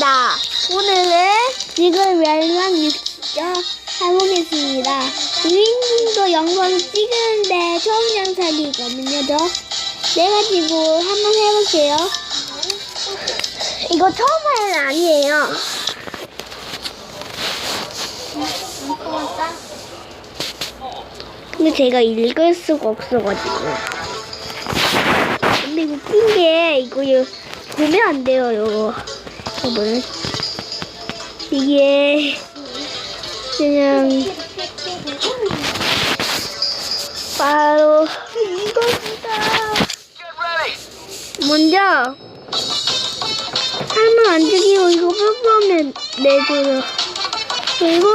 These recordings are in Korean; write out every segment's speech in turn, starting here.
반갑습니다. 오늘은 지금 멸망 육자 해보겠습니다. 주인공도 영상 찍는데 처음 영상이거든요. 저 그래가지고 한번 해볼게요. 이거 처음 하는 아니에요. 근데 제가 읽을 수가 없어가지고. 근데 웃긴 게 이거 요- 보면 안 돼요 이거 이거는 이게 그냥 바로 이겁니다. 먼저 삶을 안 죽이고 이거 뽀뽀하면 내줘요. 그리고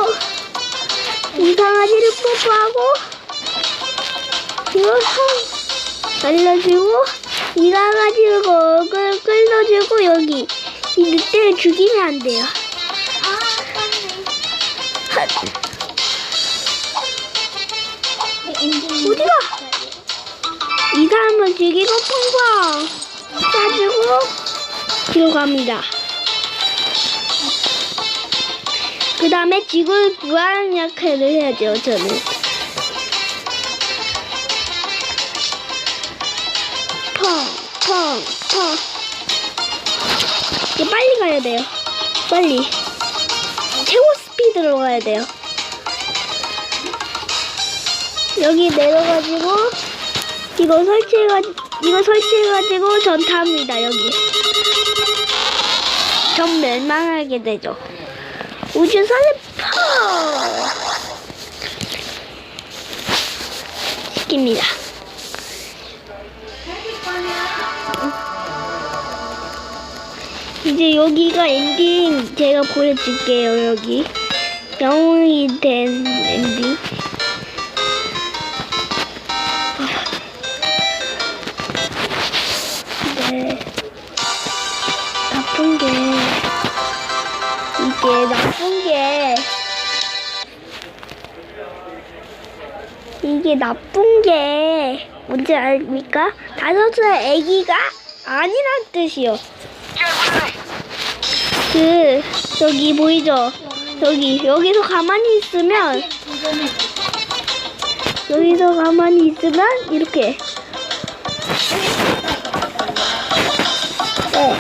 이 강아지를 뽀뽀하고 이거 손 알려주고 이 강아지를 얼굴 끌어주고 여기 이 늑대를 죽이면 안 돼요. 핫. 어디가? 이 사람을 죽이고 펑펑 쏴주고 뒤로 갑니다. 그 다음에 지구를 구하는 역할을 해야죠, 저는. 펑, 펑, 펑. 이제 빨리 가야 돼요. 빨리. 최고 스피드로 가야 돼요. 여기 내려가지고, 이거 설치해가, 이거 설치해가지고 전타합니다, 여기. 전 멸망하게 되죠. 우주선을 펑! 시킵니다. 이제 여기가 엔딩 제가 보여줄게요 여기 영웅이 된 엔딩 네 나쁜 게 이게 나쁜 게 이게 나쁜 게 뭔지 압니까? 다섯 살 애기가 아니란 뜻이요. 그 여기 보이죠? 여기 여기서 가만히 있으면 여기서 가만히 있으면 이렇게 네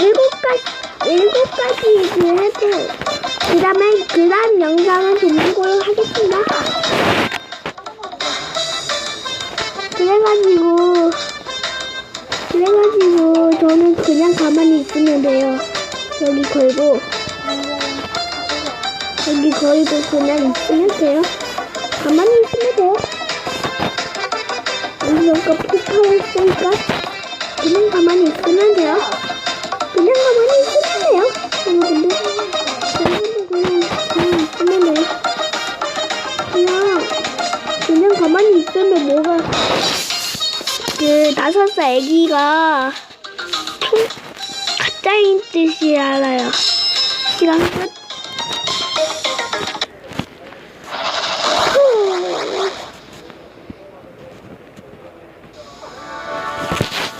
일곱 가지 일곱 가지 그 해도 그다음에 그다음 영상은 종료를 하겠습니다. 그래가지고 그래가지고 저는 그냥 가만히 있으면 돼요. 여기 걸고 여기 걸고 그냥 있으면 돼요. 가만히 있으면 돼요. 여기 아까 폭파했으니까 그냥 가만히 있으면 돼요. 그냥 가만히 있으면 돼요. 여러분들 여러분들 그냥 그냥 있으면 돼요. 그냥 그냥 가만히 있으면 뭐가 그 다섯 살 아기가 총가 짜인 뜻이 알아요. 시간 끝.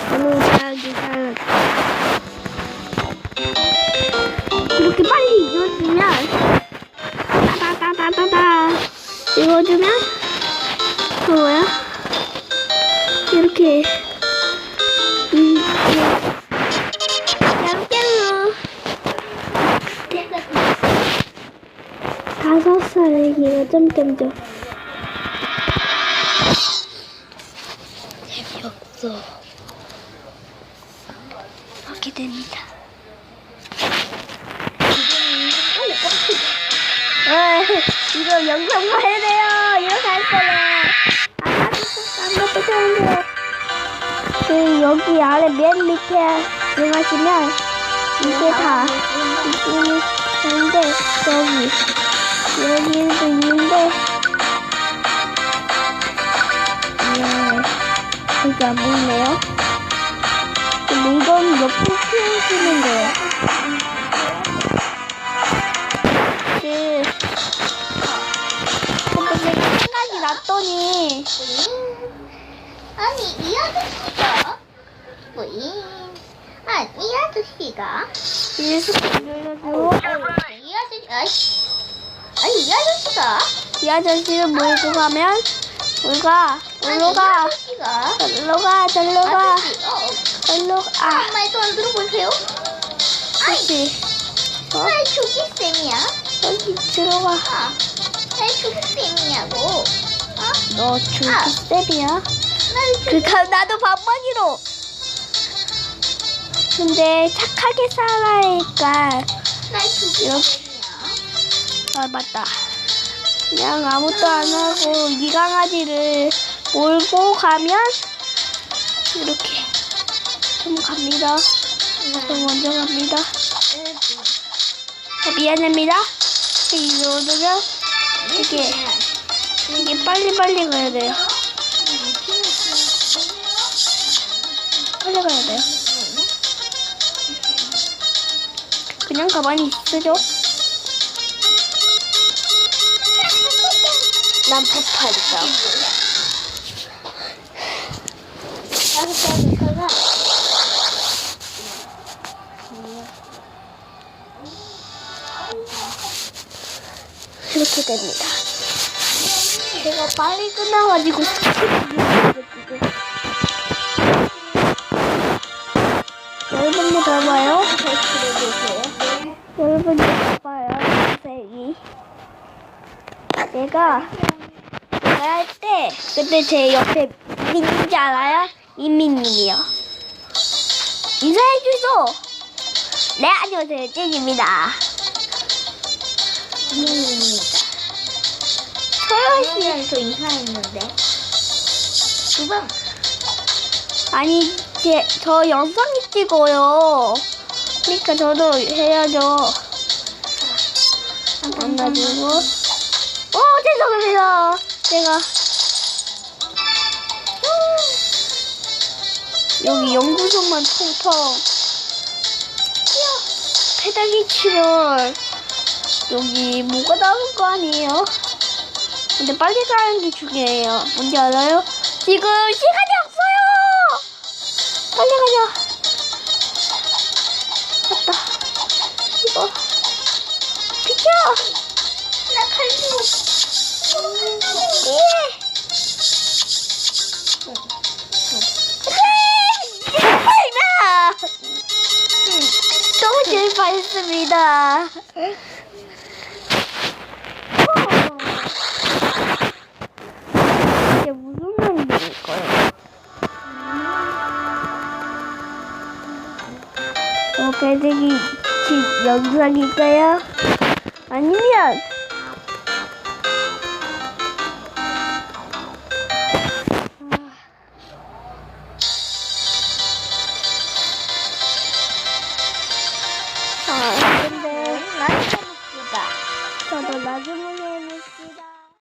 잘하기 잘했다. 이렇게 빨리 읽어주면 따다다다다다 읽어주면 그 뭐야? 이렇게 점점점 재미없어. 하게 됩니다. 아, 이거 영상 봐야 돼요. 이렇게 할 거야 아, 아무것도 그 여기 아래 맨 밑에 들어가시면 이게 다 있는데 여기 여기도 있는데 예 여기 안 보이네요. 이건 옆에 키우시는 거예요. 그 근데 생각이 났더니 아니 이 아저씨가 부인 아니 이 아저씨가 스킵 눌러주고 이 아저씨, 아이씨. 아니, 이 아저씨가? 이 아저씨를 몰고 가면 올가 올로 가 아니, 이 아저씨가? 절로 가 절로 가 아저씨, 어, 어, 절로 아 들어보세요. 어? 여기 들어가 아, 날 초기쌤이냐고. 어? 너 줄기 셉이야 날 그니까 나도 반박이로 근데 착하게 살아야니까 날 초기쌤이야. 아 맞다. 그냥 아무것도 안 하고 이 강아지를 몰고 가면 이렇게 좀 갑니다. 저 먼저 갑니다. 어, 미안합니다. 이 누르면 이게 이게 빨리 빨리 가야 돼요. 빨리 가야 돼요. 그냥 가만히 있으죠 난 폭발이다. 이렇게 됩니다. 제가 빨리 끝나가지고 여러분들 봐봐요. 여러분들 봐봐요. 내가 내가 할때 그때 제 옆에 민인지 알아요? 이민님이요 인사해 주소 네 안녕하세요 찐입니다 이민입니다. 서현 씨 서영이랑 저 인사했는데. 두 번. 아니 제 저 영상이 찍어요 그러니까 저도 해야죠 만나주고 어 죄송합니다 제가. 여기 연구소만 통통. 페달기 치면 여기 뭐가 나올 거 아니에요? 근데 빨리 가는 게 중요해요. 뭔지 알아요? 지금 시간이 없어요! 빨리 가자 재밌었습니다. 이게 무슨 말일까요? 어, 배드기 집 영상일까요? 아니면